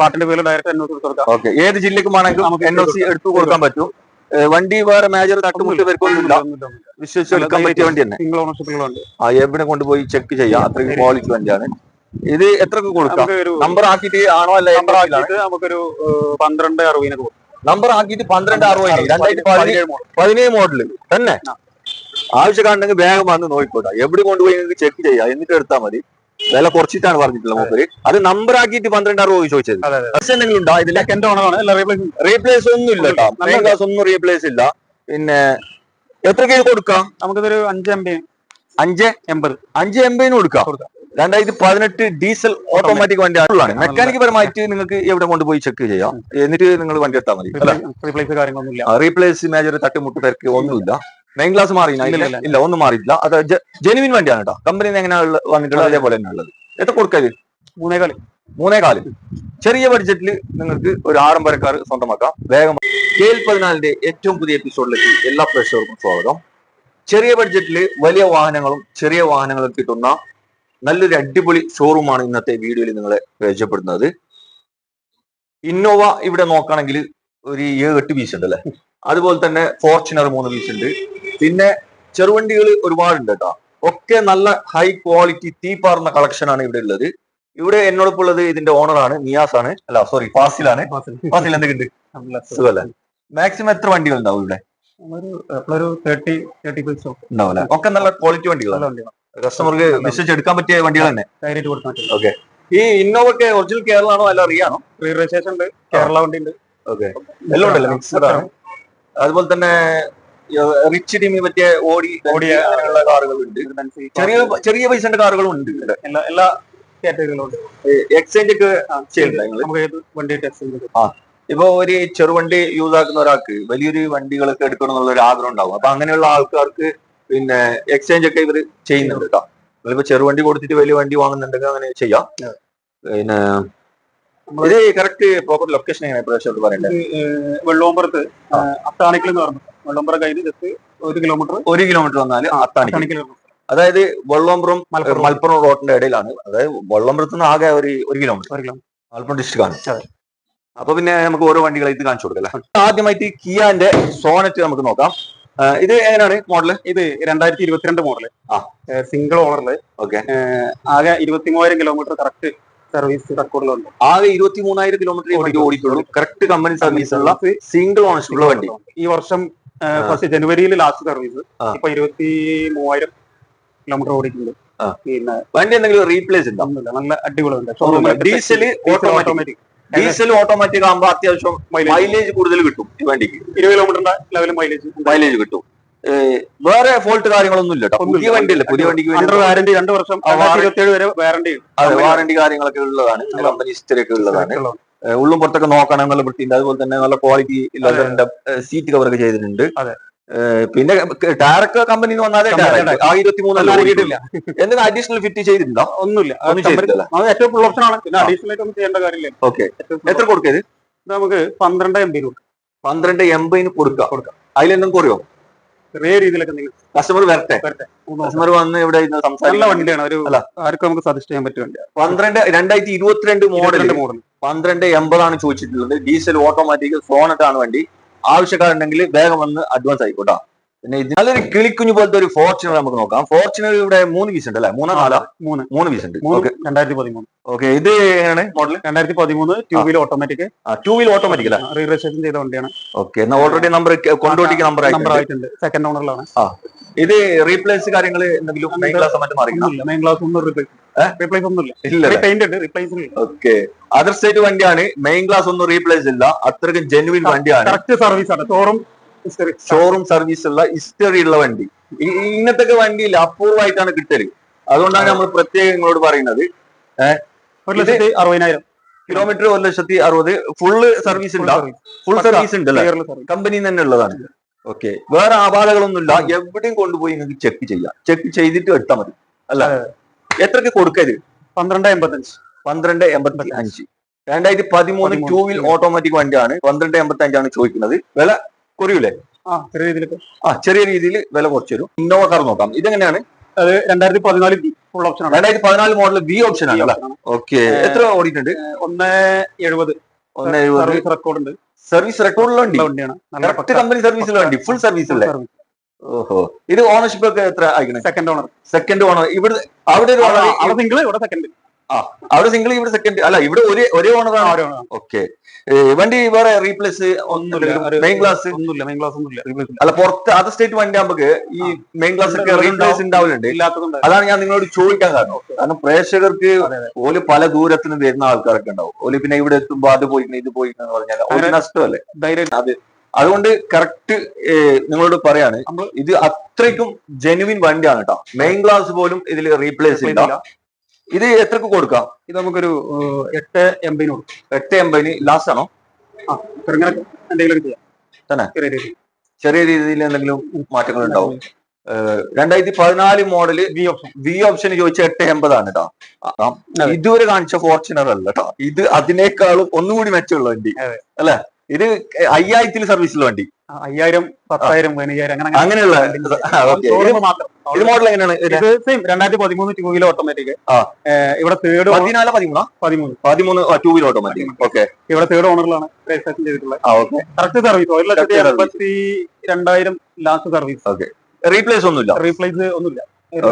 പാട്ടിന്റെ പേര് ഡയറക്റ്റ് എന്നോട് കൊടുക്കാം. ഓക്കെ. ഏത് ജില്ലക്കും ആണെങ്കിലും നമുക്ക് എൻ ഒ സി എടുത്തു കൊടുക്കാൻ പറ്റും. വണ്ടി വേറെ മേജർ തട്ടുമുട്ട് പേർക്കൊന്നുമില്ല വിശ്വസിച്ച് എടുക്കാൻ പറ്റിയ വണ്ടി തന്നെ സിംഗിൾ ആ എവിടെ കൊണ്ടുപോയി ചെക്ക് ചെയ്യാം. അത്രയും ക്വാളിറ്റി വണ്ടിയാണ്. ഇത് എത്ര കൊടുക്കാം? നമ്പർ ആക്കിട്ട് ആണോ അല്ല നമ്പർ ആക്കിയിട്ട് നമുക്കൊരു പന്ത്രണ്ട് അറുപതിനൊക്കെ കൊടുക്കാം. നമ്പർ ആക്കിട്ട് പന്ത്രണ്ട് അറുപതിന്. രണ്ടായിരത്തി പതിനേഴ് മോഡൽ തന്നെ. ആവശ്യക്കാരുണ്ടെങ്കിൽ വേഗം വന്ന് നോക്കിക്കോട്ടെ. എവിടെ കൊണ്ടുപോയി നിങ്ങൾക്ക് ചെക്ക് ചെയ്യാം. എന്നിട്ട് എടുത്താൽ മതി. വില കുറച്ചിട്ടാണ് പറഞ്ഞിട്ടുള്ളത് മൂപ്പര്. അത് നമ്പർ ആക്കിയിട്ട് പന്ത്രണ്ട് അറുപത് ചോദിച്ചത് എന്തെങ്കിലും ഉണ്ടോ? എല്ലാ റീപ്ലേസ് ഒന്നും ഇല്ല കേട്ടോ ഒന്നും റീപ്ലേസ് ഇല്ല. പിന്നെ എത്ര കെ കൊടുക്കാം? നമുക്കിതൊരു അഞ്ച് എം ബി അഞ്ച് എൺപത്. അഞ്ച് എൺപതിന് കൊടുക്കാം. കൊടുക്കാം. രണ്ടായിരത്തി പതിനെട്ട് ഡീസൽ ഓട്ടോമാറ്റിക് വണ്ടി ആണ്. മെക്കാനിക് പരമായിട്ട് നിങ്ങൾക്ക് എവിടെ കൊണ്ടുപോയി ചെക്ക് ചെയ്യാം. എന്നിട്ട് നിങ്ങൾ വണ്ടി എടുത്താൽ മതി. റീപ്ലേസ് കാര്യങ്ങളൊന്നും ഇല്ല റീപ്ലേസ് മേജർ തട്ടുമുട്ട് പേർക്ക് ഒന്നുമില്ല. മെയിൻ ക്ലാസ് മാറി ഇല്ല, ഒന്നും മാറിയില്ല അത് ജെനുവിൻ വണ്ടിയാണ് കേട്ടോ കമ്പനി എങ്ങനെയാണ് വന്നിട്ടുള്ളത്? അതേപോലെ തന്നെ ഉള്ളത്. എത്ര മൂന്നേ മൂന്നേകാൽ. മൂന്നേ കാലം ചെറിയ ബഡ്ജറ്റിൽ നിങ്ങൾക്ക് ഒരു ആഡംബരക്കാർ സ്വന്തമാക്കാം. വേഗം കെ എൽ പതിനാലിന്റെ ഏറ്റവും പുതിയ എപ്പിസോഡിലേക്ക് എല്ലാ പ്രേക്ഷകർക്കും സ്വാഗതം. ചെറിയ ബഡ്ജറ്റിൽ വലിയ വാഹനങ്ങളും ചെറിയ വാഹനങ്ങളും കിട്ടുന്ന നല്ലൊരു അടിപൊളി ഷോറൂമാണ് ഇന്നത്തെ വീഡിയോയിൽ നിങ്ങളെ പരിചയപ്പെടുന്നത് ഇന്നോവ ഇവിടെ നോക്കുകയാണെങ്കിൽ ഒരു ഏഴ് എട്ട് പീസ് ഉണ്ട് അല്ലെ അതുപോലെ തന്നെ ഫോർച്യൂണർ മൂന്ന് പീസ് ഉണ്ട്. പിന്നെ ചെറുവണ്ടികൾ ഒരുപാടുണ്ട് കേട്ടോ. ഒക്കെ നല്ല ഹൈ ക്വാളിറ്റി തീ പാർന്ന കളക്ഷൻ ആണ് ഇവിടെ ഉള്ളത്. ഇവിടെ എന്നോടൊപ്പം ഉള്ളത് ഇതിന്റെ ഓണറാണ് നിയാസ് ആണ്. അല്ല സോറി ഫാസിലാണ് ഫാസിൽ. എന്തൊക്കെയുണ്ട്? സുഖല്ലേ? മാക്സിമം എത്ര വണ്ടികൾ ഉണ്ടാവും ഇവിടെ? ഒരു ഒരു തേർട്ടി തേർട്ടി ഫൈവ് സ്റ്റോക്ക് ഉണ്ടാവും ഒക്കെ നല്ല ക്വാളിറ്റി വണ്ടികളാണ്. കസ്റ്റമർക്ക് മെസ്സേജ് എടുക്കാൻ പറ്റിയ വണ്ടികൾ തന്നെ. ഓക്കെ ഈ ഇന്നോവ ഇന്നോവക്ക് ഒറിജിനൽ കേരള ആണോ? അല്ല റിയാണോ റീ രജിസ്ട്രേഷൻ ഉണ്ട്. കേരള വണ്ടി ഉണ്ട് ഓക്കെ എല്ലാം ഉണ്ടല്ലോ? മിക്സഡ് ആണ്. അതുപോലെ തന്നെ റിച്ച് ടീമിന് പറ്റിയ ഓടി ഓടി അങ്ങനെയുള്ള കാറുകൾ ഉണ്ട് ചെറിയ ചെറിയ പൈസന്റെ കാറുകളും ഉണ്ട് എല്ലാ എല്ലാ കാറ്റഗറികളും എക്സ്ചേഞ്ച് ഒക്കെ ചെയ്യുന്നുണ്ട് ഇപ്പൊ ഒരു ചെറുവണ്ടി യൂസ് ആക്കുന്ന ഒരാൾക്ക് വലിയൊരു വണ്ടികളൊക്കെ എടുക്കണം എന്നുള്ള ഒരു ആഗ്രഹം ഉണ്ടാവും. അപ്പൊ അങ്ങനെയുള്ള ആൾക്കാർക്ക് പിന്നെ എക്സ്ചേഞ്ച് ഒക്കെ ഇവർ ചെയ്യുന്നുണ്ട് കേട്ടോ. ചെറുവണ്ടി കൊടുത്തിട്ട് വലിയ വണ്ടി വാങ്ങുന്നുണ്ടെങ്കിൽ അങ്ങനെ ചെയ്യാം. പിന്നെ ഇത് കറക്റ്റ് പ്രോപ്പർ ലൊക്കേഷൻ എങ്ങനെ പ്രദേശത്ത് പറയണ്ടേ? വെള്ളോമ്പറത്ത് അത്താണിക്കൽ എന്ന് പറഞ്ഞു. വെള്ളോമ്പറ കഴിഞ്ഞ് ജസ്റ്റ് ഒരു കിലോമീറ്റർ ഒരു കിലോമീറ്റർ വന്നാൽ അത്താണി അത്താണിക്കൽ. അതായത് വെള്ളോമ്പ്രം മലപ്പുറം. റോഡിന്റെ ഇടയിലാണ്. അതായത് വെള്ളോമ്പ്രത്ത് നിന്ന് ആകെ ഒരു ഒരു കിലോമീറ്റർ മലപ്പുറം ഡിസ്ട്രിക്ട് ആണ്. അപ്പൊ പിന്നെ നമുക്ക് ഓരോ വണ്ടികൾ ഇത് കാണിച്ചു കൊടുക്കല്ലേ? ആദ്യമായിട്ട് കിയാന്റെ സോണറ്റ് നമുക്ക് നോക്കാം. ഇത് എങ്ങനെയാണ് മോഡൽ ഇത് രണ്ടായിരത്തി ഇരുപത്തിരണ്ട് മോഡൽ ആ. സിംഗിൾ ഓണറിൽ ഓക്കെ ആകെ ഇരുപത്തി മൂവായിരം കിലോമീറ്റർ കറക്റ്റ് സർവീസ് റെക്കോർഡിലുണ്ട് ആകെ ഇരുപത്തി മൂന്നായിരം കിലോമീറ്റർ വണ്ടി ഓടിക്കുള്ളൂ കറക്റ്റ് കമ്പനി സർവീസ് ഉള്ള സിംഗിൾ ഓണസ്റ്റ് ഉള്ള വണ്ടി. ഈ വർഷം ഫസ്റ്റ് ജനുവരിയിൽ ലാസ്റ്റ് സർവീസ്. ഇപ്പൊ ഇരുപത്തി മൂവായിരം കിലോമീറ്റർ ഓടിക്കുന്നുണ്ട്. പിന്നെ വണ്ടി എന്തെങ്കിലും റീപ്ലേസ് ഉണ്ടോ? നല്ല അടിപൊളിയുണ്ട്. ഡീസൽ ഓട്ടോമാറ്റിക് ഡീസൽ ഓട്ടോമാറ്റിക് ആകുമ്പോ അത്യാവശ്യം മൈലേജ് കൂടുതൽ കിട്ടും ഈ വണ്ടിക്ക്. ഇരുപത് കിലോമീറ്ററിന്റെ ലെവൽ മൈലേജ് മൈലേജ് കിട്ടും. വേറെ ഫോൾട്ട് കാര്യങ്ങളൊന്നും ഇല്ല പുതിയ പുതിയ വണ്ടിയല്ലേ പുതിയ വണ്ടിക്ക് വേണ്ടി വാറന്റി രണ്ട് വർഷം ഇരുപത്തിയേഴ് വരെ വാറന്റി അതെ വാറണ്ടി കാര്യങ്ങളൊക്കെ ഉള്ളതാണ്. കമ്പനി ഹിസ്റ്ററി ഒക്കെ ഉള്ളതാണ്. ഉള്ളും പുറത്തൊക്കെ നോക്കണം നല്ല വൃത്തിയുണ്ട്. അതുപോലെ തന്നെ നല്ല ക്വാളിറ്റി ലെതറിന്റെ സീറ്റ് കവർ ഒക്കെ ചെയ്തിട്ടുണ്ട്. പിന്നെ ടയറൊക്കെ കമ്പനി വന്നാലേ ഇരുപത്തി മൂന്നല്ല എന്തെങ്കിലും അഡീഷണൽ ഫിറ്റ് ചെയ്തിട്ടുണ്ടോ? ഒന്നുമില്ല. ഏറ്റവും ഫുൾ ഓപ്ഷൻ ആണ്. പിന്നെ. അഡീഷണൽ ആയിട്ട് ഒന്നും ചെയ്യേണ്ട കാര്യമില്ല. ഓക്കെ എത്ര കൊടുക്കരുത് നമുക്ക് പന്ത്രണ്ട് എം ബി പന്ത്രണ്ട് എൺപതിന് കൊടുക്കാം. കൊടുക്കാം. അതിലെന്തും കുറയോ? ചെറിയ രീതിയിലൊക്കെ നിങ്ങൾ കസ്റ്റമർ വരട്ടെ? കസ്റ്റമർ വന്ന് ഇവിടെ ഇരുന്ന് നല്ല സംസാരിക്കാം വണ്ടിയാണ്. ഒരു അല്ല. ആർക്കും നമുക്ക് സജസ്റ്റ് ചെയ്യാൻ പറ്റും വണ്ടിയാണ് പന്ത്രണ്ട് രണ്ടായിരത്തി ഇരുപത്തിരണ്ട് മോഡൽ മോഡൽ പന്ത്രണ്ട് എൺപതാണ് ചോദിച്ചിട്ടുള്ളത്. ഡീസൽ ഓട്ടോമാറ്റിക് സോണറ്റാണ് വണ്ടി. ആവശ്യക്കാരുണ്ടെങ്കിൽ വേഗം വന്ന് അഡ്വാൻസ് ആയിക്കോട്ടാ. പിന്നെ ഇത് നല്ലൊരു കിളിക്കുഞ്ഞു പോലത്തെ ഒരു ഫോർച്യൂണർ നമുക്ക് നോക്കാം. ഫോർച്യൂണർ ഇവിടെ മൂന്ന് പീസ് ഉണ്ട് അല്ലെ മൂന്നോ നാലോ? മൂന്ന്. മൂന്ന് പീസ് ഉണ്ട്. രണ്ടായിരത്തി പതിമൂന്ന് ഓക്കെ ഇത് എങ്ങനെയാണ്? മോഡൽ രണ്ടായിരത്തി പതിമൂന്ന് two wheel automatic two wheel automatic അല്ലേ? റീരജിസ്ട്രേഷൻ ചെയ്ത വണ്ടിയാണ്. ഓക്കെ എന്നാൽ ഓൾറെഡി നമ്പർ കൊണ്ടോട്ടിക്ക് നമ്പർ നമ്പർ ആയിട്ടുണ്ട്. സെക്കൻഡ് ഓണറിലാണ് ഇത് റീപ്ലേസ് കാര്യങ്ങൾ എന്തെങ്കിലും മെയിൻ ക്ലാസ് മറ്റും മെയിൻ ക്ലാസ് ഒന്നും റീപ്ലേസ് റീപ്ലേസ് ഒന്നുമില്ല. ഓക്കെ അതർ സ്റ്റേറ്റ് വണ്ടിയാണ്. മെയിൻ ക്ലാസ് ഒന്നും റീപ്ലേസ് ഇല്ല. അത്രയ്ക്കും ജെനുവിൻ വണ്ടിയാണ്. കറക്റ്റ് സർവീസ് ആണ്. ഷോറും ഷോറൂം സർവീസ് ഉള്ള ഹിസ്റ്ററി ഉള്ള വണ്ടി. ഇങ്ങനത്തെ വണ്ടി ഇല്ല വണ്ടിയിൽ അപൂർവമായിട്ടാണ് കിട്ടൽ. അതുകൊണ്ടാണ് നമ്മൾ പ്രത്യേകം നിങ്ങളോട് പറയുന്നത്. ഒരു ലക്ഷത്തി അറുപതിനായിരം. കിലോമീറ്റർ ഒരു ലക്ഷത്തി അറുപത്. ഫുള്ള് സർവീസ് ഉണ്ടാവും ഫുൾ സർവീസ് ഉണ്ട് അല്ലേ കമ്പനി തന്നെ ഉള്ളതാണ്. ഓക്കെ വേറെ ആപാതകളൊന്നുമില്ല എവിടെയും കൊണ്ടുപോയി നിങ്ങൾക്ക് ചെക്ക് ചെയ്യാം. ചെക്ക് ചെയ്തിട്ട് എടുത്താൽ മതി. അല്ല എത്രക്ക് കൊടുക്കരുത് പന്ത്രണ്ട് എൺപത്തഞ്ച്. പന്ത്രണ്ട് എൺപത്തി അഞ്ച് രണ്ടായിരത്തി പതിമൂന്ന് പതിമൂന്ന്. ടൂ വീൽ ഓട്ടോമാറ്റിക് വണ്ടിയാണ്. പന്ത്രണ്ട് എൺപത്തി അഞ്ചാണ് ചോദിക്കുന്നത്. വില കുറയൂലേ ആ ചെറിയ രീതിയിലൊക്കെ ആ ചെറിയ രീതിയിൽ വില കുറച്ച് തരും ഇന്നോവ കാർ നോക്കാം. ഇതെങ്ങനെയാണ്? അത് രണ്ടായിരത്തി പതിനാല് ബി ഫുൾ ഓപ്ഷൻ ആണ്. രണ്ടായിരത്തി പതിനാല് മോഡൽ ബി ഓപ്ഷൻ ആണ്. ഓക്കെ എത്ര ഓടിയിട്ടുണ്ട്? ഒന്ന് എഴുപത്. ഒന്ന് എഴുപത്. സർവീസ് റെക്കോർഡ് ഉണ്ട്. സർവീസ് റെക്കോർഡിലുണ്ട് വണ്ടിയാണ്. കറക്റ്റ് കമ്പനി സർവീസിലുള്ള വണ്ടി. ഫുൾ സർവീസ് അല്ലേ? ഓഹോ. ഇത് ഓണർഷിപ്പ് ഒക്കെ എത്ര ആയിരിക്കണം സെക്കൻഡ് ഓണർ സെക്കൻഡ് ഓണർ ഇവിടെ അവിടെ ഒരു സിംഗിൾ ഇവിടെ സെക്കൻഡ് അവിടെ സിംഗിൾ ഇവിടെ സെക്കൻഡ് അല്ല ഇവിടെ ഒരേ ഒരേ ഓണറാണ് ഓക്കെ വണ്ടി വേറെ റീപ്ലേസ് ഒന്നുമില്ല മെയിൻ ക്ലാസ് ഒന്നുമില്ല മെയിൻ ക്ലാസ് ഒന്നുമില്ല. അല്ല പുറത്ത് അതർ സ്റ്റേറ്റ് വണ്ടി നമുക്ക് ഈ മെയിൻ ക്ലാസ് ഒക്കെ റീപ്ലേസ് ഉണ്ടാവില്ലേ ഇല്ലാത്തതുണ്ട് അതാണ് ഞാൻ നിങ്ങളോട് ചോദിക്കാൻ കാരണം. കാരണം പ്രേക്ഷകർക്ക് അതെ, അതെ. ഓൽ പല ദൂരത്തിന് വരുന്ന ആൾക്കാരൊക്കെ ഉണ്ടാവും. ഓൽ പിന്നെ ഇവിടെ എത്തുമ്പോ അത് പോയി ഇത് പോയി എന്ന് പറഞ്ഞാൽ ഒരു നഷ്ടമല്ലേ? ധൈര്യം അതുകൊണ്ട് കറക്റ്റ് നിങ്ങളോട് പറയാണ്. ഇത് അത്രയ്ക്കും ജെനുവിൻ വണ്ടിയാണ് കേട്ടോ മെയിൻ ക്ലാസ് പോലും ഇതിൽ റീപ്ലേസ് ഇല്ല. ഇത് എത്രക്ക് കൊടുക്കാം? ഇത് നമുക്കൊരു എട്ട് എൺപതിന് കൊടുക്കാം. എട്ട് എൺപതിന് ലാസ്റ്റ് ആണോ? ആ ചെറുങ്ങനെ എന്തെങ്കിലും ചെയ്യാം. തന്നെ? ചെറിയ രീതിയിൽ. ചെറിയ രീതിയിൽ എന്തെങ്കിലും മാറ്റങ്ങൾ ഉണ്ടാവും. രണ്ടായിരത്തി പതിനാല് model V option V option ചോദിച്ച എട്ട് എൺപതാണ് കേട്ടോ. ഇതുവരെ കാണിച്ച ഫോർച്യൂണർ അല്ല കേട്ടോ ഇത് അതിനേക്കാളും ഒന്നുകൂടി മെച്ചമുള്ള വണ്ടി. അല്ലെ? ഇത് അയ്യായിരത്തിൽ സർവീസിലുള്ള വണ്ടി. അയ്യായിരം പത്തായിരം അങ്ങനെ അങ്ങനെയുള്ള. ഇത് മോഡൽ എങ്ങനെയാണ് ഇത് സെയിം രണ്ടായിരത്തി പതിമൂന്ന് ടൂ വീലർ ഓട്ടോമാറ്റിക്. ഇവിടെ തേർഡ് പതിനാല് പതിമൂന്നാ? പതിമൂന്ന്. പതിമൂന്ന് ടൂ വീലർ ഓട്ടോമാറ്റിക് ഓക്കെ ഇവിടെ തേർഡ് ഓണറിലാണ് രജിസ്ട്രേഷൻ ചെയ്തിട്ടുള്ളത്. ഓക്കെ കറക്റ്റ് സർവീസ് ഒരു ലക്ഷത്തി Correct രണ്ടായിരം ലാസ്റ്റ് സർവീസ് റീപ്ലേസ് ഒന്നുമില്ല. റീപ്ലേസ് ഒന്നുമില്ല.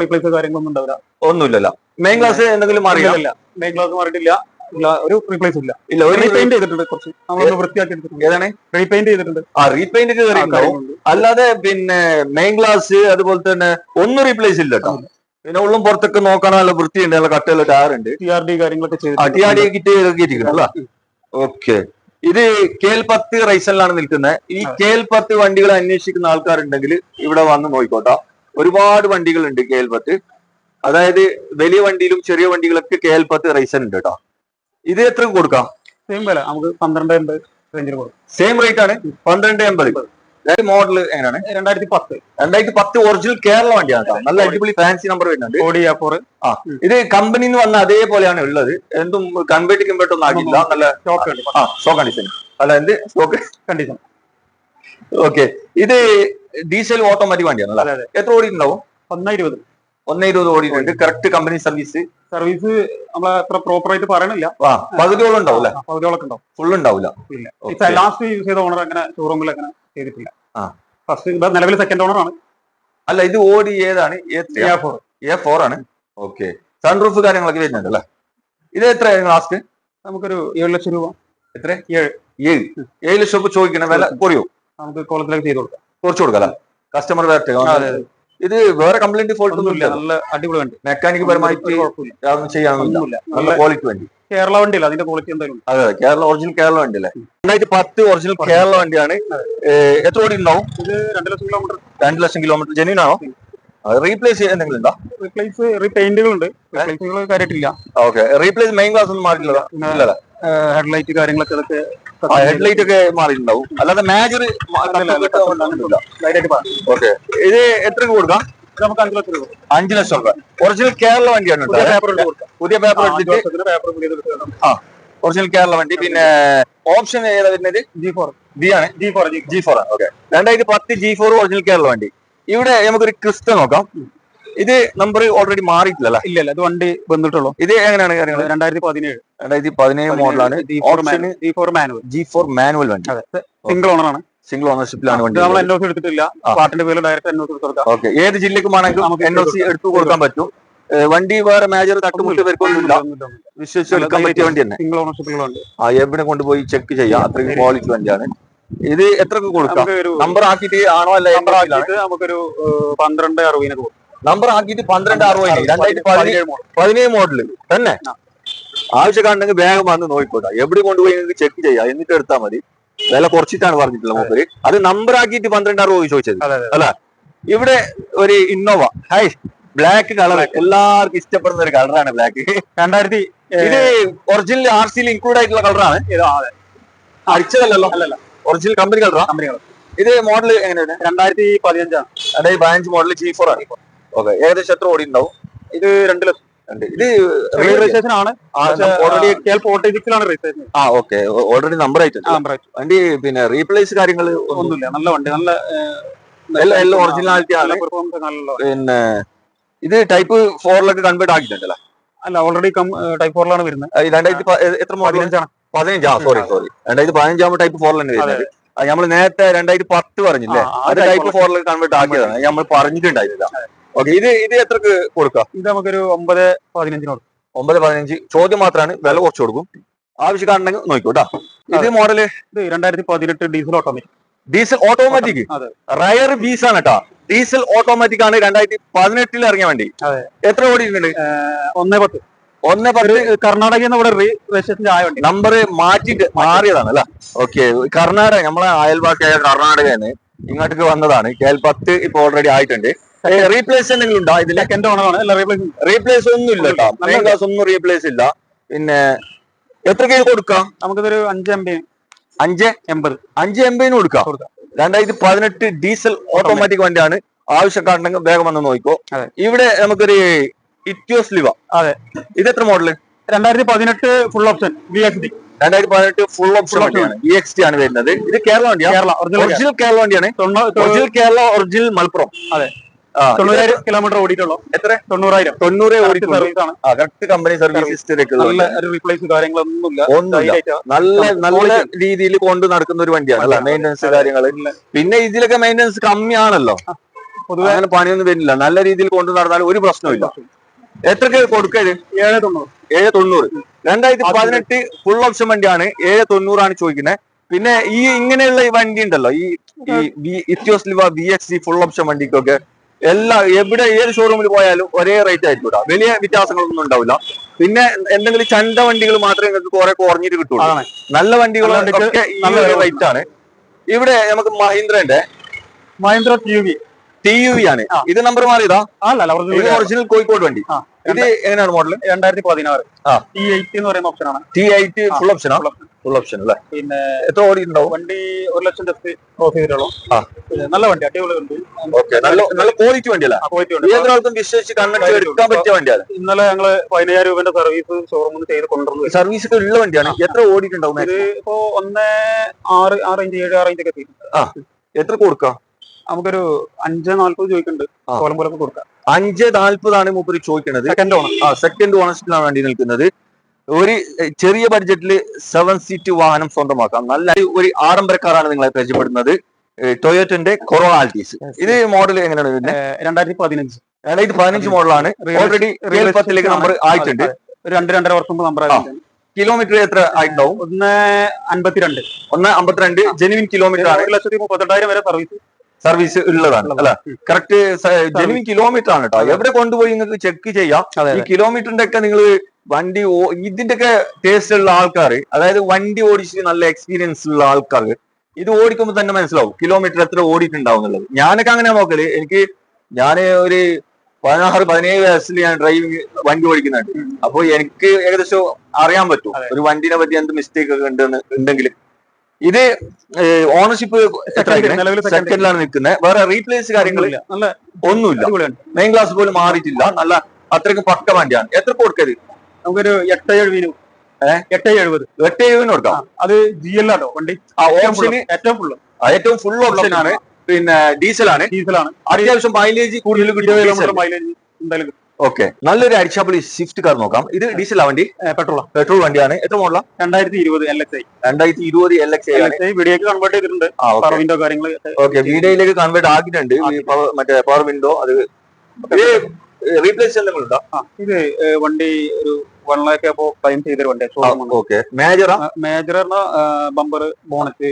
റീപ്ലേസ് കാര്യങ്ങളൊന്നും ഉണ്ടാവില്ല. ഒന്നുമില്ലല്ലോ. മെയിൻ ക്ലാസ് എന്തെങ്കിലും മാറിയില്ല മെയിൻ ക്ലാസ് മാറിയിട്ടില്ല. ഇല്ല, ഒരു റീപ്ലേസ് ഇല്ല. ഇല്ല ഒരു റീപെയിന്റ് ചെയ്തിട്ടുണ്ട് കുറച്ച്. നമ്മളൊന്ന് വൃത്തിയാക്കി എടുത്തിട്ടുണ്ട്. ഏതാണ്? റീപെയിന്റ് ചെയ്തിട്ടുണ്ട്. ആ റീപെയിന്റ് ആ, അല്ലാതെ പിന്നെ മെയിൻ ഗ്ലാസ് അതുപോലെ തന്നെ ഒന്നും റീപ്ലേസ് ഇല്ല കേട്ടോ പിന്നെ ഉള്ളും പുറത്തൊക്കെ നോക്കാൻ നല്ല വൃത്തിയുണ്ട് നല്ല കട്ടയുള്ള ടയർ ഉണ്ട്. ടി ആർ ഡി കാര്യങ്ങളൊക്കെ ടി ആർ ഡി കിറ്റ് ഇറക്കിയിരിക്കുന്നു അല്ല? ഓക്കെ. ഇത് കെ എൽ പത്ത് റൈസലിലാണ് നിൽക്കുന്നത്. ഈ. കെ എൽ പത്ത് വണ്ടികൾ അന്വേഷിക്കുന്ന ആൾക്കാരുണ്ടെങ്കിൽ ഇവിടെ വന്ന് നോക്കോട്ടോ ഒരുപാട് വണ്ടികളുണ്ട് കെ എൽ പത്ത്. അതായത് വലിയ വണ്ടിയിലും ചെറിയ വണ്ടികളൊക്കെ കെ എൽ പത്ത് റൈസൽ ഉണ്ട് കേട്ടോ ഇത് എത്ര കൊടുക്കാം? സെയിം വില. നമുക്ക് പന്ത്രണ്ട് എൺപത് റേഞ്ചിൽ കൊടുക്കും. സെയിം റേറ്റ് ആണ്. പന്ത്രണ്ട് എൺപത്. മോഡൽ എങ്ങനെയാണ്? രണ്ടായിരത്തി പത്ത് രണ്ടായിരത്തി പത്ത് ഒറിജിനൽ കേരള വണ്ടിയാണ് നല്ല അടിപൊളി ഫാൻസി നമ്പർ വരുന്നുണ്ട്. ഓഡി ആ ഇത് കമ്പനിയിൽ നിന്ന് വന്ന അതേപോലെയാണ് ഉള്ളത്. എന്തും കൺവേർട്ട് കൺവേർട്ട് ഒന്നും ആകില്ല നല്ല സ്റ്റോക്ക് ആ സ്റ്റോക്ക് കണ്ടീഷൻ അല്ല എന്ത്? സ്റ്റോക്ക് കണ്ടീഷൻ ഓക്കെ ഇത് ഡീസൽ ഓട്ടോമാറ്റിക് വണ്ടിയാണ് അല്ലേ എത്ര ഓടിയിട്ടുണ്ടാവും? ഒന്ന് ഇരുപത്. ഒന്നേ ഇരുപത് ഓടിയിട്ടുണ്ട് കറക്റ്റ് കമ്പനി സർവീസ് സർവീസ് നമ്മൾ അത്ര പ്രോപ്പർ ആയിട്ട് പറയണില്ല. പകുതിയോളം ഉണ്ടാവില്ല അല്ലെ? പകുതിയോളൊക്കെ ഉണ്ടാവും. ഫുൾ ഉണ്ടാവില്ല ഇല്ല. ലാസ്റ്റ് യൂസ് ചെയ്ത ഓണർ അങ്ങനെ ഷോറൂമിൽ അങ്ങനെ ചെയ്തിട്ടില്ല. ഫസ്റ്റ് നിലവിൽ സെക്കൻഡ് ഓണർ ആണ്. അല്ല ഇത് ഓടി ഏതാണ്? എ ഫോർ ആണ്. ഓക്കെ സൺറൂഫ് കാര്യങ്ങളൊക്കെ വരുന്നുണ്ട് അല്ലേ? ഇത് എത്രയായിരുന്നു ലാസ്റ്റ് നമുക്കൊരു ഏഴ് ലക്ഷം രൂപ. എത്ര? ഏഴ്. ഏഴ്. ഏഴ് ലക്ഷം രൂപ ചോദിക്കണ വില കുറയോ? നമുക്ക് കോളത്തിലേക്ക് ചെയ്ത് കൊടുക്കാം. കുറച്ച് കൊടുക്കല കസ്റ്റമർ വരട്ടെ അതെ, ഇത് വേറെ കംപ്ലൈന്റ് ഫോൾട്ട് ഒന്നും ഇല്ല നല്ല അടിപൊളി വണ്ടി. മെക്കാനിക് പരമായിട്ട് യാതൊന്നും ചെയ്യാനൊന്നുമില്ല നല്ല ക്വാളിറ്റി വണ്ടി. കേരള വണ്ടി അല്ല അതിന്റെ ക്വാളിറ്റി എന്തായാലും അതെ കേരള ഒറിജിനൽ കേരള വണ്ടി അല്ലേ രണ്ടായിരത്തി പത്ത് ഒറിജിനൽ കേരള വണ്ടിയാണ്. എത്ര ഓടി ഉണ്ടാവും? ഇത് രണ്ട് ലക്ഷം കിലോമീറ്റർ രണ്ട് ലക്ഷം കിലോമീറ്റർ ജെന്യൂൻ ആണോ? റീപ്ലേസ് എന്തെങ്കിലും ഉണ്ടോ? റീപ്ലേസ് റീപെയിന്റുകൾ ഉണ്ട്. റീപ്ലേസുകൾ കാര്യമായിട്ടില്ല ഓക്കെ റീപ്ലേസ് മെയിൻ ക്ലാസ് ഒന്നും ഇല്ലല്ല ഹെഡ്ലൈറ്റ് കാര്യങ്ങളൊക്കെ അതൊക്കെ ഹെഡ്ലൈറ്റ് ഒക്കെ മാറിയിട്ടുണ്ടാവും. അല്ലാതെ മേജർ ഓക്കെ ഇത് എത്ര കൊടുക്കാം? നമുക്ക് അഞ്ച് ലക്ഷം രൂപ. അഞ്ചു ലക്ഷം രൂപ. ഒറിജിനൽ കേരള വണ്ടിയാണ് പുതിയ പേപ്പർ ആ, എടുത്തിട്ട് ഒറിജിനൽ കേരള വണ്ടി. പിന്നെ ഓപ്ഷൻ ഏതാ വരുന്നത്? ജി ഫോർ ജി ആണ്. ജി ഫോർ ജി ഫോർ ആണ് ഓക്കെ രണ്ടായിരത്തി പത്ത് ജി ഫോർ ഒറിജിനൽ കേരള വണ്ടി. ഇവിടെ നമുക്കൊരു ക്രിസ്റ്റ നോക്കാം. ഇത് നമ്പർ ഓൾറെഡി മാറിയിട്ടില്ല ഇല്ല ഇത് വണ്ടി വന്നിട്ടുള്ളൂ. ഇത് എങ്ങനെയാണ് കാര്യങ്ങൾ രണ്ടായിരത്തി പതിനേഴ്. രണ്ടായിരത്തി പതിനേഴ് മോഡലാണ്. G four manual G four manual വണ്ടി. സിംഗിൾ ഓണർ ആണ്. സിംഗിൾ ഓണർഷിപ്പിലാണ് വണ്ടി നമ്മൾ എൻഒസി എടുത്തിട്ടില്ല. പാർട്ടിന്റെ പേരിൽ ഡയറക്റ്റ് എൻഒസി കൊടുക്കാം. ഓക്കെ ഏത് ജില്ലക്ക് വേണമെങ്കിലും നമുക്ക് എൻഒസി എടുത്തു കൊടുക്കാൻ പറ്റും. വണ്ടി വേറെ മേജർ തട്ടുമുട്ട് പേർക്കൊന്നുമില്ല വിശ്വസിച്ച് എടുക്കാൻ പറ്റിയ വണ്ടി തന്നെ. സിംഗിൾ ഓണർഷിപ്പുകളുണ്ട് ആ എവിടെ കൊണ്ടുപോയി ചെക്ക് ചെയ്യാം. അത്രയും ക്വാളിറ്റി വണ്ടിയാണ്. ഇത് എത്ര കൊടുക്കാം? നമ്പർ ആക്കിയിട്ട് ആണോ അല്ല നമുക്കൊരു പന്ത്രണ്ട് അറുപതിനൊക്കെ കൊടുക്കും. നമ്പർ ആക്കിയിട്ട് പന്ത്രണ്ട് അറുപത് രണ്ടായിരത്തി പതിനേഴ് പതിനേഴ് മോഡൽ തന്നെ. ആവശ്യക്കാരുണ്ടെങ്കിൽ വേഗം വന്ന് നോക്കിക്കോട്ടെ. എവിടെ കൊണ്ടുപോയി നിങ്ങൾക്ക് ചെക്ക് ചെയ്യാം. എന്നിട്ട് എടുത്താൽ മതി. വില കുറച്ചിട്ടാണ് പറഞ്ഞിട്ടുള്ളത് മൂപ്പര് അത് നമ്പർ ആക്കിയിട്ട് പന്ത്രണ്ട് അറുപത് ചോദിച്ചത്. അതെ ഇവിടെ ഒരു ഇന്നോവ ഹൈ ബ്ലാക്ക് കളർ എല്ലാവർക്കും ഇഷ്ടപ്പെടുന്ന ഒരു കളറാണ് ബ്ലാക്ക് രണ്ടായിരത്തി ഇത് ഒറിജിനൽ ആർ സിയിൽ ഇൻക്ലൂഡ് ആയിട്ടുള്ള കളറാണ് അടിച്ചതല്ലോ അല്ലല്ല. ഒറിജിനൽ കമ്പനി കളറാണ് കമ്പനി കളർ ഇത് മോഡൽ എങ്ങനെയാണ് രണ്ടായിരത്തി പതിനഞ്ചാണ്. അതായത് പതിനഞ്ച് മോഡൽ ജി ഫോർ ആണ്. ഓക്കെ. ഏകദേശം എത്ര ഓടി ഉണ്ടാവും? ഇത് രണ്ട് ലക്ഷം. ഇത് രജിസ്ട്രേഷൻ ആണ്. ഓൾറെഡി ഫോർട്ടി സിക്സിലാണ് രജിസ്ട്രേഷൻ ആ ഓക്കെ. ഓൾറെഡി നമ്പർ ആയിട്ടുണ്ട്. വണ്ടി പിന്നെ റീപ്ലേസ് കാര്യങ്ങൾ ഒന്നുമില്ല. നല്ല വണ്ടി. നല്ല എല്ലാം ഒറിജിനാലിറ്റി ആണ്. പിന്നെ ഇത് ടൈപ്പ് ഫോറിലൊക്കെ കൺവേർട്ട് ആക്കിയിട്ടുണ്ടല്ലോ? അല്ല ഓൾറെഡി ടൈപ്പ് ഫോറിലാണ് വരുന്നത്. രണ്ടായിരത്തി എത്ര പതിനഞ്ചാണ്. പതിനഞ്ചാ. സോറി സോറി രണ്ടായിരത്തി പതിനഞ്ചാകുമ്പോൾ ടൈപ്പ് ഫോറിൽ തന്നെ വരുന്നത്. നമ്മൾ നേരത്തെ രണ്ടായിരത്തി പത്ത് പറഞ്ഞില്ലേ? അത് ടൈപ്പ് ഫോറിലേക്ക് കൺവേർട്ട് ആക്കിയതാണ്. നമ്മൾ പറഞ്ഞിട്ടുണ്ടായിരുന്നില്ല. ഓക്കെ ഇത് ഇത് എത്രക്ക് കൊടുക്കാം? ഇത് നമുക്കൊരു ഒമ്പത് പതിനഞ്ചിന് കൊടുക്കാം. ഒമ്പത് പതിനഞ്ച്. ചോദ്യം മാത്രമാണ് വില കുറച്ച് കൊടുക്കും. ആവശ്യക്കാരുണ്ടെങ്കിൽ കേട്ടോ. ഇത് മോഡൽ ഇത് രണ്ടായിരത്തി പതിനെട്ട് diesel automatic diesel automatic rare piece ആണ് കേട്ടോ. ഡീസൽ ഓട്ടോമാറ്റിക് ആണ് രണ്ടായിരത്തി പതിനെട്ടിൽ ഇറങ്ങിയ വണ്ടി. എത്ര ഓടിയിട്ടുണ്ട്? ഒന്നേ പത്ത്. ഒന്നേ പത്ത്. കർണാടകയിൽ നിന്ന് ഇവിടെ രജിസ്ട്രേഷൻ ആയ വണ്ടി. നമ്പർ മാറ്റിട്ട് മാറിയതാണ് അല്ല? ഓക്കെ കർണാടക നമ്മളെ അയൽവാസിയായ കർണാടകയാണ് ഇങ്ങോട്ടേക്ക് വന്നതാണ്. കെ എൽ പത്ത് ഇപ്പൊ ഓൾറെഡി ആയിട്ടുണ്ട്. റീപ്ലേസ് എന്തെങ്കിലും ഉണ്ടോ? ഇതിൽ സെക്കൻഡ് ഓണറാണ് റീപ്ലേസ് ഒന്നും ഇല്ല കേട്ടോ. മെയിൻ ക്ലാസ് ഒന്നും റീപ്ലേസ് ഇല്ല. പിന്നെ എത്ര കെ കൊടുക്കാം? നമുക്കിതൊരു അഞ്ച് എം ബി അഞ്ച്? എൺപത്. അഞ്ച് എൺപതിന് കൊടുക്കാം. കൊടുക്കാം. രണ്ടായിരത്തി പതിനെട്ട് ഡീസൽ ഓട്ടോമാറ്റിക് വണ്ടിയാണ്. ആവശ്യക്കാരുണ്ടെങ്കിൽ വേഗം വന്ന് നോക്കിക്കോ. ഇവിടെ നമുക്കൊരു ഇറ്റ്യോസ് ലിവ അതെ. ഇത് എത്ര മോഡൽ രണ്ടായിരത്തി പതിനെട്ട് full option V X D രണ്ടായിരത്തി പതിനെട്ട് ഫുൾ ഓപ്ഷൻ വണ്ടിയാണ്. ഇ എക്സ് ടി ആണ് വരുന്നത്. ഇത് കേരള വണ്ടിയാണ് കേരള ഒറിജിനൽ ഒറിജിനൽ കേരള വണ്ടിയാണ്. Original Kerala original Malappuram. അതെ. തൊണ്ണൂറായിരം കിലോമീറ്റർ ഓടിയിട്ടുള്ളൂ. എത്ര? തൊണ്ണൂറായിരം. തൊണ്ണൂറ് ഓടിയിട്ടുള്ളൂ. ആ കറക്റ്റ് കമ്പനി സർവീസ് റീപ്ലേസ് കാര്യങ്ങളൊന്നുമില്ല. ഒന്നുമില്ല. നല്ല നല്ല രീതിയിൽ കൊണ്ട് നടക്കുന്ന ഒരു വണ്ടിയാണ് അല്ല? അതെ. കാര്യങ്ങൾ പിന്നെ ഇതിലൊക്കെ മെയിന്റനൻസ് കമ്മിയാണല്ലോ. പൊതുവെ അങ്ങനെ പണിയൊന്നും വരില്ല നല്ല രീതിയിൽ കൊണ്ട് നടന്നാൽ ഒരു പ്രശ്നമില്ല എത്രക്ക് കൊടുക്കരുത് ഏഴ് തൊണ്ണൂറ്. ഏഴ് തൊണ്ണൂറ്. രണ്ടായിരത്തി പതിനെട്ട് ഫുൾ ഓപ്ഷൻ വണ്ടിയാണ്. ഏഴ് തൊണ്ണൂറാണ് ചോദിക്കുന്നത് പിന്നെ ഈ ഇങ്ങനെയുള്ള ഈ വണ്ടി ഉണ്ടല്ലോ. ഈ ഈ Etios Liva B X C full option വണ്ടിക്കൊക്കെ എല്ലാ എവിടെ ഏത് ഷോറൂമിൽ പോയാലും ഒരേ റേറ്റ് ആയിരിക്കും കേട്ടോ. വലിയ വ്യത്യാസങ്ങളൊന്നും ഉണ്ടാവില്ല. പിന്നെ എന്തെങ്കിലും ചണ്ട വണ്ടികൾ മാത്രമേ നിങ്ങൾക്ക് കുറെ കുറഞ്ഞിട്ട് കിട്ടുള്ളൂ. നല്ല വണ്ടികൾ നല്ല റേറ്റ് ആണ്. ഇവിടെ നമുക്ക് മഹീന്ദ്രന്റെ Mahindra T V T U V ആണ്. ഇത് നമ്പർ മാറിയതാ? ഇത് ഒറിജിനൽ കോഴിക്കോട് വണ്ടി. ഇത് എങ്ങനെയാണ് മോഡൽ രണ്ടായിരത്തി പതിനാറ്. ടി എയ്റ്റ് എന്ന് പറയുന്ന ഓപ്ഷനാണ് ടി എയ്റ്റ് ഫുൾ ഓപ്ഷനാണ്. ഫുൾ ഓപ്ഷൻ അല്ലേ? പിന്നെ എത്ര ഓടി ഉണ്ടാവും? വണ്ടി ഒരു ലക്ഷം ജസ്റ്റ് ക്രോസ് ചെയ്തിട്ടുള്ളൂ. ആ. നല്ല വണ്ടി അടിപൊളി വണ്ടി ഓക്കെ നല്ല നല്ല ക്വാളിറ്റി വണ്ടിയല്ല ആ, ഉണ്ട്. ഏതൊരാൾക്കും വിശ്വസിച്ച് കണ്ണടിച്ച് എടുക്കാൻ പറ്റിയ വണ്ടിയാണ് ഇന്നലെ ഞങ്ങൾ പതിനയ്യായിരം രൂപന്റെ സർവീസ് ഷോറൂമിൽ ചെയ്ത് കൊണ്ടുവന്നു. സർവീസ് ഒക്കെ ഉള്ള വണ്ടിയാണ്. എത്ര ഓടിയിട്ടുണ്ടാവും ഇത് ഇപ്പോ ഒന്ന് ആറ് ആറ് ഇഞ്ച് ഏഴ് ആറ് ഇഞ്ചൊക്കെ എത്തി എത്ര കൊടുക്കാം? നമുക്കൊരു അഞ്ച് നാല്പത് ചോദിക്കുന്നുണ്ട്. ആ. കോലം പോലൊക്കെ കൊടുക്കാം. അഞ്ച് നാല്പതാണ് മൂപ്പര് ചോദിക്കുന്നത് ആ സെക്കൻഡ് ഓണസ്റ്റിലാണ് വണ്ടി നിൽക്കുന്നത്. ഒരു ചെറിയ ബഡ്ജറ്റിൽ സെവൻ സീറ്റ് വാഹനം സ്വന്തമാക്കാം. നല്ല ഒരു ആഡംബരക്കാരാണ് നിങ്ങളെ പരിചയപ്പെടുന്നത് ടൊയോറ്റന്റെ കൊറോണ ആൾട്ടീസ് ഇത് മോഡൽ എങ്ങനെയാണ് വരുന്നത്? രണ്ടായിരത്തി പതിനഞ്ച്. രണ്ടായിരത്തി പതിനഞ്ച് മോഡലാണ് ഓൾറെഡി റിയൽ പത്തിലേക്ക് നമ്പർ ആയിട്ടുണ്ട്. ഒരു രണ്ട് രണ്ടര വർഷം മുമ്പ് നമ്പർ ആയിട്ടുണ്ട്. കിലോമീറ്റർ എത്ര ആയിട്ടുണ്ടാവും? ഒന്ന് അൻപത്തിരണ്ട്. ഒന്ന് അമ്പത്തിരണ്ട് ജെനുവിൻ കിലോമീറ്റർ ആണ്. ഒരു ലക്ഷത്തി മുപ്പത്തെട്ടായിരം വരെ സർവീസ് സർവീസ് ഉള്ളതാണ് അല്ല? കറക്റ്റ് ജെനുവിൻ കിലോമീറ്റർ ആണ് കേട്ടോ എവിടെ കൊണ്ടുപോയി നിങ്ങൾക്ക് ചെക്ക് ചെയ്യാം? ഈ കിലോമീറ്ററിന്റെ ഒക്കെ നിങ്ങൾ വണ്ടി ഓ- ഇതിന്റെ ഒക്കെ ടേസ്റ്റ് ഉള്ള ആൾക്കാർ അതായത് വണ്ടി ഓടിച്ച് നല്ല എക്സ്പീരിയൻസ് ഉള്ള ആൾക്കാർ ഇത് ഓടിക്കുമ്പോൾ തന്നെ മനസ്സിലാവും കിലോമീറ്റർ എത്ര ഓടിയിട്ടുണ്ടാവും എന്നുള്ളത്. ഞാനൊക്കെ അങ്ങനെ നോക്കൽ. എനിക്ക് ഞാൻ ഒരു പതിനാറ് പതിനേഴ് വയസ്സിൽ ഞാൻ ഡ്രൈവിംഗ് വണ്ടി ഓടിക്കുന്നുണ്ട് അപ്പോൾ എനിക്ക് ഏകദേശം അറിയാൻ പറ്റും ഒരു വണ്ടിനെ പറ്റി എന്ത് മിസ്റ്റേക്ക് ഒക്കെ ഉണ്ടെന്ന് ഉണ്ടെങ്കിൽ ഇത് ഓണർഷിപ്പ്. സെക്കൻഡിലാണ് നിൽക്കുന്നത് വേറെ റീപ്ലേസ് കാര്യങ്ങളില്ല ഒന്നുമില്ല. മെയിൻ ക്ലാസ് പോലും മാറിയിട്ടില്ല. നല്ല അത്രയ്ക്ക് പക്ക വണ്ടിയാണ്. എത്ര കൊടുക്കരുത്? നമുക്കൊരു എട്ട് എഴുപതിന്? എട്ട് എഴുപത്. എട്ട് എഴുപതിന് കൊടുക്കാം അത് ജി എൽ ആട്ടോ വണ്ടി. ഏറ്റവും ഓപ്ഷന് ഏറ്റവും ഫുള്ള് ഏറ്റവും ഫുൾ ഓപ്ഷൻ ആണ്. പിന്നെ ഡീസൽ ആണ്. ഡീസലാണ് അത്യാവശ്യം മൈലേജ് കൂടുതൽ കിട്ടിയ കിട്ടും മൈലേജ് എന്തായാലും ഓക്കെ. നല്ലൊരു അടിച്ചാപ്പൊളി സ്വിഫ്റ്റ് കാർ നോക്കാം. ഇത് ഡീസൽ വണ്ടി? പെട്രോൾ പെട്രോൾ വണ്ടിയാണ്. എത്ര മോഡല രണ്ടായിരത്തി ഇരുപത് എൽ എക്സ് ഐ രണ്ടായിരത്തി ഇരുപത് എൽ എക്സ് ഐ വീഡിയോക്ക് കൺവേർട്ട് ചെയ്തിട്ടുണ്ട്. പവർ വിൻഡോ കാര്യങ്ങൾ ഓക്കെ വീഡിയോയിലേക്ക് കൺവേർട്ട് ആക്കിയിട്ടുണ്ട്. മറ്റേ പവർ വിൻഡോ അത് റീപ്ലേസ് എന്തെങ്കിലും ഇത് വണ്ടി ഒരു വൺ ലാക്ക് അപ്പോ ക്ലെയിം ചെയ്തൊരു വണ്ടി ഓക്കെ മേജറാ മേജർ ബമ്പർ ബോണറ്റ്.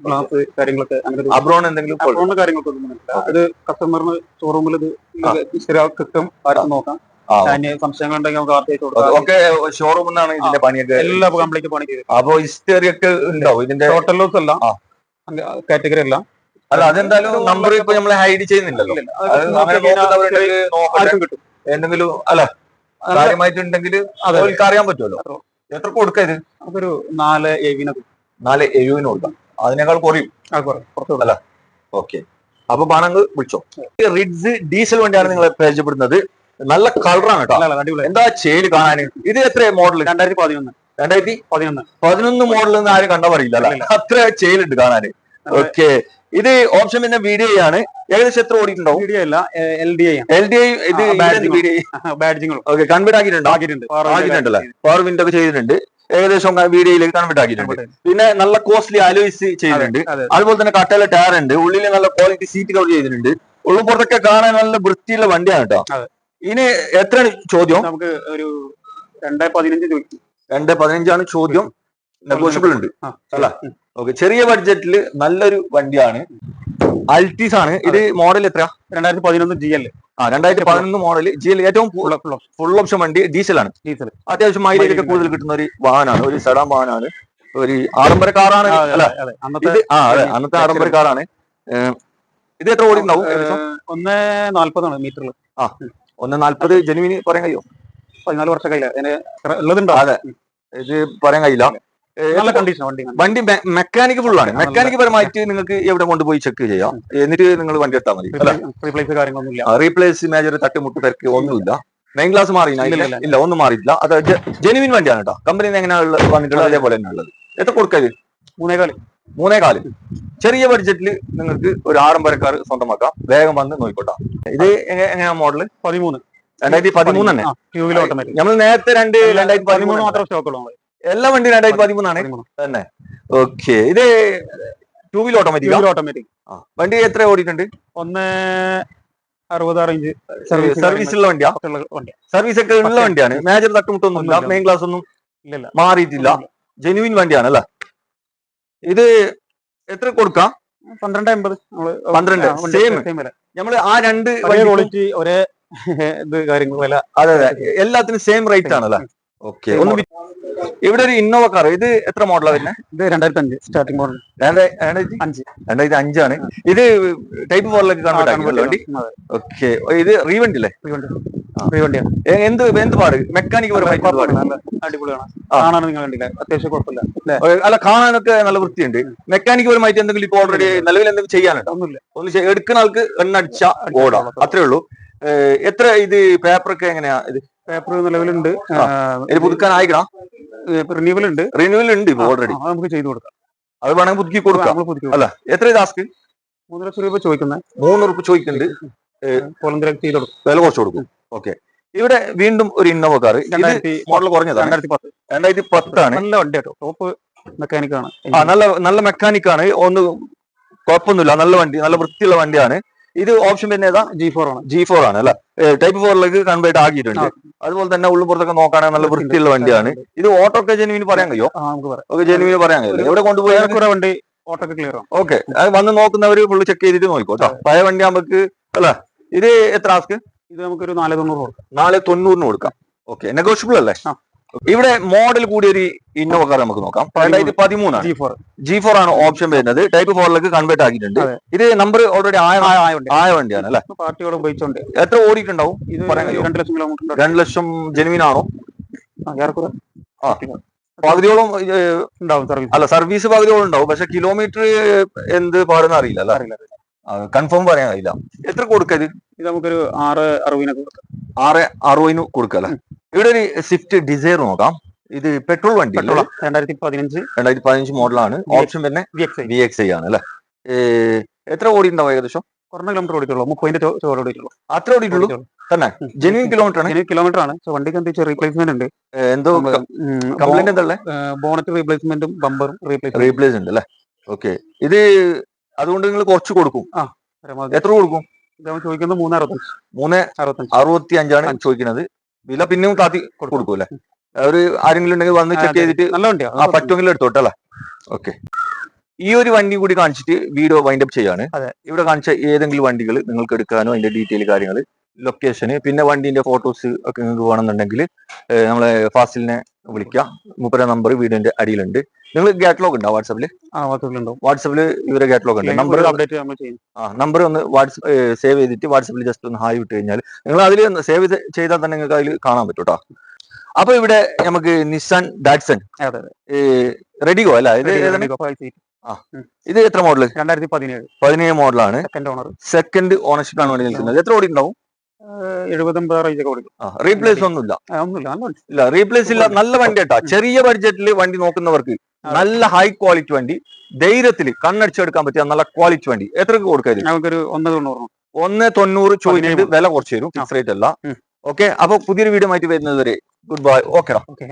ഗ്ലാസ് കാര്യങ്ങളൊക്കെ അങ്ങനെ അബ്രോൺ എന്തെങ്കിലും? അക്കൗണ്ട് കാര്യങ്ങളൊക്കെ ഒന്നും മനസ്സിലാ ഇത് കസ്റ്റമറിന് ഷോറൂമിൽ ഇത് കിട്ടും ആർക്കും നോക്കാം. സംശയങ്ങൾ ഉണ്ടെങ്കിൽ നമുക്ക് ആർട്ടിച്ച് കൊടുക്കാം. ഓക്കെ ഷോറൂമിൽ നിന്നാണ് ഇതിന്റെ പണിയൊക്കെ? എല്ലാ കംപ്ലീറ്റ് പണി ചെയ്ത് അപ്പൊ ഹിസ്റ്ററി ഒക്കെ ഉണ്ടോ ഇതിന്റെ? ടോട്ടൽ ലോസ് അല്ല. കാറ്റഗറി അല്ല. അല്ല അതെന്തായാലും നമ്പർ ഇപ്പൊ നമ്മൾ ഹൈഡ് ചെയ്യുന്നില്ലല്ലോ. എന്തെങ്കിലും അല്ല കാര്യമായിട്ടുണ്ടെങ്കിൽ. അവർക്ക് അറിയാൻ പറ്റുമല്ലോ. എത്ര കൊടുക്കരുത് നമുക്കൊരു നാല് നാല് എഴുവിന് കൊടുക്കാം. അതിനേക്കാൾ കുറയും. അല്ല. ഓക്കെ. അപ്പൊ പണങ്ങൾ വിളിച്ചോ. റിഡ്സ് ഡീസൽ വണ്ടിയാണ് നിങ്ങളെ പരിചയപ്പെടുന്നത് നല്ല കളറാണ് കേട്ടോ. എന്താ ചേൽ കാണാൻ? ഇത് എത്ര മോഡൽ രണ്ടായിരത്തി പതിനൊന്ന്. രണ്ടായിരത്തി പതിനൊന്ന്. പതിനൊന്ന് മോഡൽ എന്ന് ആരും കണ്ടാ പറയില്ല അത്ര ചേലുണ്ട് കാണാന്. അതെ. ഓക്കെ. ഇത് ഓപ്ഷൻ പിന്നെ ബി ഡി ഐ ആണ് ഏകദേശം എത്ര അല്ല L D I L D I ഇത് ബാഡ്ജിങ്ങളും ഓക്കെ കൺവേർട്ട് ആക്കിയിട്ടുണ്ട് ആക്കിയിട്ടുണ്ടല്ലേ പവർ വിൻഡോ ഒക്കെ ചെയ്തിട്ടുണ്ട്. ഏകദേശം വീഡിയോയിലേക്ക് കൺവേർട്ട് ആക്കിയിട്ടുണ്ട്. പിന്നെ നല്ല കോസ്റ്റ്ലി അലോയിസ് ചെയ്തിട്ടുണ്ട്. അതുപോലെ തന്നെ കട്ടയിലെ ടയർ ഉണ്ട്. ഉള്ളിൽ നല്ല ക്വാളിറ്റി സീറ്റ് കവർ ചെയ്തിട്ടുണ്ട്. ഉള്ളു പുറത്തൊക്കെ കാണാൻ നല്ല വൃത്തിയുള്ള വണ്ടിയാണ് കേട്ടോ ഇനി എത്രയാണ് ചോദ്യം? നമുക്ക് ഒരു രണ്ടേ പതിനഞ്ച് രണ്ട് പതിനഞ്ചാണ് ചോദ്യം. നെഗോഷ്യബിൾ ഉണ്ട്. ആ. അല്ല. ഓക്കെ ചെറിയ ബഡ്ജറ്റിൽ നല്ലൊരു വണ്ടിയാണ്. അൾട്ടീസ് ആണ്. ഇത് മോഡൽ എത്ര രണ്ടായിരത്തി പതിനൊന്ന് ജി എൽ ആ രണ്ടായിരത്തി പതിനൊന്ന് മോഡൽ ജി എൽ ഏറ്റവും ഫുൾ ഓപ്ഷൻ വണ്ടി ഡീസൽ ആണ്. ഡീസൽ അത്യാവശ്യം മൈലേജ് ഒക്കെ കൂടുതൽ കിട്ടുന്ന ഒരു വാഹനമാണ്. ഒരു സെഡാൻ വാഹനമാണ്. ഒരു ആഡംബര കാറാണ്. അതെ അന്നത്തെ ഇത് ആ അതെ അന്നത്തെ ആഡംബര കാറാണ്. ഇത് എത്ര ഓടി ഉണ്ടാവും ഒന്ന് നാല്പതാണ് മീറ്ററിൽ ഒന്ന് നാല്പത് ജനുവിന് പറയാൻ കഴിയുമോ പതിനാല് വർഷം കഴിയില്ല. ഉള്ളതുണ്ടോ? അതെ. ഇത് പറയാൻ കഴിയില്ല. നല്ല കണ്ടീഷൻ വണ്ടി വണ്ടി മെക്കാനിക് ഫുൾ ആണ്. മെക്കാനിക് പരമായിട്ട് നിങ്ങൾക്ക് എവിടെ കൊണ്ടുപോയി ചെക്ക് ചെയ്യാം. എന്നിട്ട് നിങ്ങൾ വണ്ടി എടുത്താൽ മതി റീപ്ലേസ് കാര്യങ്ങളൊന്നും ഇല്ല. റീപ്ലേസ് മേജർ തട്ടുമുട്ട് തിരക്ക് ഒന്നുമില്ല. മെയിൻ ക്ലാസ് മാറി ഇല്ല, ഒന്നും മാറിയില്ല അത് ജെനുവിൻ വണ്ടിയാണ് കേട്ടോ. കമ്പനി എങ്ങനെയാണ് വന്നിട്ടുള്ളത് അതേപോലെ തന്നെ ഉള്ളത്. എത്ര കൊടുക്കരുത് മൂന്നേകാൽ. മൂന്നേ കാൽ ചെറിയ ബഡ്ജറ്റിൽ നിങ്ങൾക്ക് ഒരു ആഡംബരക്കാർ സ്വന്തമാക്കാം. വേഗം വന്ന് നോക്കിക്കോട്ടാ. ഇത് എങ്ങ- എങ്ങനെയാ മോഡൽ പതിമൂന്ന്. രണ്ടായിരത്തി പതിമൂന്ന് തന്നെ. നമ്മൾ നേരത്തെ രണ്ട് രണ്ടായിരത്തി പതിമൂന്ന് മാത്രം സ്റ്റോക്ക് ഉള്ളൂ എല്ലാ വണ്ടിയും രണ്ടായിരത്തി പതിമൂന്നാണ്? പതിമൂന്ന്. തന്നെ. ഓക്കെ ഇത് two wheel automatic wheeler automatic വണ്ടി എത്ര ഓടിയിട്ടുണ്ട്? ഒന്ന് അറുപത് റേഞ്ച് സർവീസുള്ള വണ്ടിയാ? വണ്ടി സർവീസ് ഒക്കെ ഉള്ള വണ്ടിയാണ്. മേജർ തട്ടുമുട്ടൊന്നും ഇല്ല. മെയിൻ ക്ലാസ് ഒന്നും മാറിയിട്ടില്ല. ജെനുവിൻ വണ്ടിയാണ് അല്ലേ? ഇത് എത്ര കൊടുക്കാം? പന്ത്രണ്ട് എൺപത് നമ്മൾ പന്ത്രണ്ട്. നമ്മൾ ആ രണ്ട് ഒരേ ക്വാളിറ്റി ഒരേ ഇത് കാര്യങ്ങൾ അതെ അതെ. എല്ലാത്തിനും സെയിം റേറ്റ് ആണല്ലേ ഓക്കെ ഒന്ന് ഇവിടെ ഒരു ഇന്നോവ കാർ ഇത് എത്ര മോഡലാ വരുന്നത് ഇത് രണ്ടായിരത്തി അഞ്ച് സ്റ്റാർട്ടിംഗ് മോഡൽ രണ്ടായിരത്തി അഞ്ച്. രണ്ടായിരത്തി അഞ്ചാണ്. ഇത് ടൈപ്പ് മോഡലൊക്കെ ആക്കിയല്ലോ വണ്ടി? ഓക്കെ ഇത് റീവണ്ടില്ലേ അല്ലേ. ഫ്രീ എന്ത് എന്ത് പാട്? മെക്കാനിക് അടിപൊളിയാണ്. കാണാൻ നിങ്ങൾ കണ്ടില്ല? അത്യാവശ്യം കുഴപ്പമില്ല അല്ല? കാണാനൊക്കെ നല്ല വൃത്തിയുണ്ട്. മെക്കാനിക് പരമായിട്ട് എന്തെങ്കിലും ഇപ്പൊ ഓൾറെഡി നിലവിൽ എന്തെങ്കിലും ചെയ്യാനുണ്ടോ? ഒന്നുമില്ല. ഒന്ന് എടുക്കുന്ന ആൾക്ക് എണ്ണടിച്ച ഓടാം. അത്രേ ഉള്ളൂ. എത്ര ഇത് പേപ്പറൊക്കെ എങ്ങനെയാ ഇത്? പേപ്പർ നിലവിലുണ്ട്. പുതുക്കാൻ റിന്യൂവൽ ഉണ്ട്. റിന്യൂവൽ ഉണ്ട് ഇപ്പൊ ഓൾറെഡി നമുക്ക് ചെയ്തു കൊടുക്കാം. അത് വേണമെങ്കിൽ പുതുക്കി കൊടുക്കാം. അല്ല എത്ര ടാസ്ക് മൂന്ന് ലക്ഷം രൂപ ചോദിക്കുന്നത് മൂന്ന് രൂപ ചോദിക്കുന്നുണ്ട്. പോലന്തിലേക്ക് ചെയ്ത് കൊടുക്കും. വില കുറച്ച് കൊടുക്കും. ഓക്കെ. ഇവിടെ വീണ്ടും ഒരു ഇന്നോവ കാർ മോഡൽ കുറഞ്ഞതാണ്? രണ്ടായിരത്തി പത്ത്. രണ്ടായിരത്തി പത്താണ്. നല്ല വണ്ടി കേട്ടോ. ടോപ്പ് മെക്കാനിക്കാണ് ആ നല്ല നല്ല മെക്കാനിക്കാണ് ഒന്ന് കുഴപ്പമൊന്നുമില്ല. നല്ല വണ്ടി നല്ല വൃത്തിയുള്ള വണ്ടിയാണ്. ഇത് ഓപ്ഷൻ പിന്നെ ഏതാ ജി ഫോർ ആണ്. ജി ഫോർ ആണ് അല്ലെ? ടൈപ്പ് ഫോറിലേക്ക് കൺവേർട്ട് ആക്കിയിട്ടുണ്ട്. അതുപോലെ തന്നെ ഉള്ളും പുറത്തൊക്കെ നോക്കുകയാണെങ്കിൽ നല്ല വൃത്തിയുള്ള വണ്ടിയാണ്. ഇത് ഓട്ടോ ഒക്കെ ജെനുവിന് പറയാൻ കഴിയോ? ഓക്കെ ജെനുവിന് പറയാൻ കഴിയില്ല? എവിടെ കൊണ്ടുപോയി? വണ്ടി ഓട്ടോ ക്ലിയർ ഓക്കെ വന്ന് നോക്കുന്നവര് ഫുള്ള് ചെക്ക് ചെയ്തിട്ട് നോക്കോട്ടോ പഴയ വണ്ടി നമുക്ക് അല്ല ഇത് എത്ര ആസ്ക്? ഇത് നമുക്കൊരു നാല് തൊണ്ണൂറ് കൊടുക്കാം. നാല് തൊണ്ണൂറിന് കൊടുക്കാം. ഓക്കെ നെഗോഷ്യബിൾ അല്ലേ. ഇവിടെ മോഡൽ കൂടി ഒരു ഇന്നോവ കാർ നമുക്ക് നോക്കാം. രണ്ടായിരത്തി പതിമൂന്നാണ്. ജി ഫോർ ജി ഫോർ ആണ് ഓപ്ഷൻ വരുന്നത്. ടൈപ്പ് ഫോറിലേക്ക് കൺവേർട്ട് ആക്കിയിട്ടുണ്ട്. ഇത് നമ്പർ ഓൾറെഡി ആയ ആയ വണ്ടി ആയ വണ്ടിയാണ് അല്ലെ? പാർട്ടിയോട് ഉപയോഗിച്ചോണ്ട്. എത്ര ഓടിയിട്ടുണ്ടാവും? രണ്ട് ലക്ഷം കിലോമീറ്റർ രണ്ട് ലക്ഷം ജെനുവിൻ ആണോ? ആ. പകുതിയോളം ഉണ്ടാവും സർവീസ് അല്ല സർവീസ് പകുതിയോളം ഉണ്ടാവും. പക്ഷെ കിലോമീറ്റർ എന്ത് പാടുന്ന അറിയില്ല അല്ല? അറിയില്ല കൺഫേം പറയാൻ കഴിയില്ല. എത്ര കൊടുക്ക ഇത്? ഇത് നമുക്കൊരു ആറ് അറുപതിനൊക്കെ ആറ് അറുപതിന് കൊടുക്കുക അല്ലെ? ഇവിടെ ഒരു സ്വിഫ്റ്റ് ഡിസൈർ നോക്കാം. ഇത് പെട്രോൾ വണ്ടി രണ്ടായിരത്തി പതിനഞ്ച് രണ്ടായിരത്തി പതിനഞ്ച് മോഡലാണ്. ഓപ്ഷൻ തന്നെ വി എക്സ് ഐ ആണ് അല്ലേ? എത്ര ഓടി ഉണ്ടാവും ഏകദേശം? കുറഞ്ഞ കിലോമീറ്റർ ഓടിക്കുള്ളൂ മുപ്പതിന്റെ ചോറ് ഓടിക്കുള്ളൂ അത്ര ഓടിയിട്ടുള്ളൂ? തന്നെ? ജെനുവിൻ കിലോമീറ്റർ ആണ്? ഇതിന് കിലോമീറ്റർ ആണ്. വണ്ടിക്ക് എന്താ വെച്ചാൽ റീപ്ലേസ്മെന്റ് ഉണ്ട്. എന്തോ കംപ്ലൈന്റ് എന്താ ബോണറ്റ് റീപ്ലേസ്മെന്റും ബമ്പറും റീപ്ലേസ് ഉണ്ട് അല്ലേ? ഓക്കെ ഇത് അതുകൊണ്ട് നിങ്ങൾ കുറച്ച് കൊടുക്കും. എത്ര കൊടുക്കും? ചോദിക്കുന്നത് മൂന്ന് അറുപത്തഞ്ച്. മൂന്ന് അറുപത്തഞ്ച്. അറുപത്തി അഞ്ചാണ് ചോദിക്കുന്നത്. വില പിന്നെയും താത്തി കൊടുക്കൂല്ലേ? ഒരു ആരെങ്കിലും ഉണ്ടെങ്കിൽ വന്ന് ചെക്ക് ചെയ്തിട്ട് നല്ല വണ്ടിയാ ആ പറ്റുമെങ്കിൽ എടുത്തോട്ടെ അല്ലേ? ഓക്കെ ഈ ഒരു വണ്ടി കൂടി കാണിച്ചിട്ട് വീഡിയോ വൈൻഡ് അപ്പ് ചെയ്യാണ്. ഇവിടെ കാണിച്ച ഏതെങ്കിലും വണ്ടികൾ നിങ്ങൾക്ക് എടുക്കാനോ അതിന്റെ ഡീറ്റെയിൽ കാര്യങ്ങൾ ലൊക്കേഷന് പിന്നെ വണ്ടിന്റെ ഫോട്ടോസ് ഒക്കെ നിങ്ങൾക്ക് വേണമെന്നുണ്ടെങ്കിൽ നമ്മളെ ഫാസിലിനെ വിളിക്കുക. മുപ്പര നമ്പർ വീടിന്റെ അടിയിലുണ്ട്. നിങ്ങൾ ഗാറ്റ്ലോഗ് ഉണ്ടോ വാട്സാപ്പിൽ വാട്സാപ്പിലുണ്ടാവും വാട്സാപ്പിൽ ഇവരെ ഗാറ്റ്ലോഗ് ഉണ്ട്. നമ്പർ അപ്ഡേറ്റ് ആ നമ്പർ ഒന്ന് വാട്സപ്പ് സേവ് ചെയ്തിട്ട് വാട്സപ്പിൽ ജസ്റ്റ് ഒന്ന് ഹായ് വിട്ട് കഴിഞ്ഞാൽ നിങ്ങൾ അതിൽ സേവ് ചെയ്താൽ തന്നെ നിങ്ങൾക്ക് അതിൽ കാണാൻ പറ്റും കേട്ടോ അപ്പൊ ഇവിടെ നമുക്ക് നിസാൻ ഡാറ്റ്സൺ റെഡിഗോ അല്ല? ഇത് ആ ഇത് എത്ര മോഡൽ രണ്ടായിരത്തി പതിനേഴ്. പതിനേഴ് മോഡലാണ് സെക്കൻഡ് ഓണർ സെക്കൻഡ് ഓണർഷിപ്പ് ആണ് വണ്ടി നിൽക്കുന്നത്. എത്ര ഓടി ഉണ്ടാവും എഴുപത്തൊമ്പത് കൊടുക്കും. റീപ്ലേസ് ഒന്നുമില്ല. ഒന്നുമില്ല. ഇല്ല റീപ്ലേസ് ഇല്ല. നല്ല വണ്ടി. കേട്ടാ ചെറിയ ബഡ്ജറ്റിൽ വണ്ടി നോക്കുന്നവർക്ക് നല്ല ഹൈ ക്വാളിറ്റി വണ്ടി. ധൈര്യത്തിൽ കണ്ണടിച്ചെടുക്കാൻ പറ്റിയ നല്ല ക്വാളിറ്റി വണ്ടി. എത്രക്ക് കൊടുക്കരുത് നമുക്കൊരു ഒന്ന് തൊണ്ണൂറ് ഒന്ന് തൊണ്ണൂറ് ചോദിച്ചിട്ട് വില കുറച്ച് തരും ഫിക്സ് റേറ്റ് അല്ല. ഓക്കെ അപ്പൊ പുതിയൊരു വീഡിയോ ആയിട്ട് വരുന്നത് വരെ ഗുഡ് ബൈ ഓക്കെടാ ഓക്കെ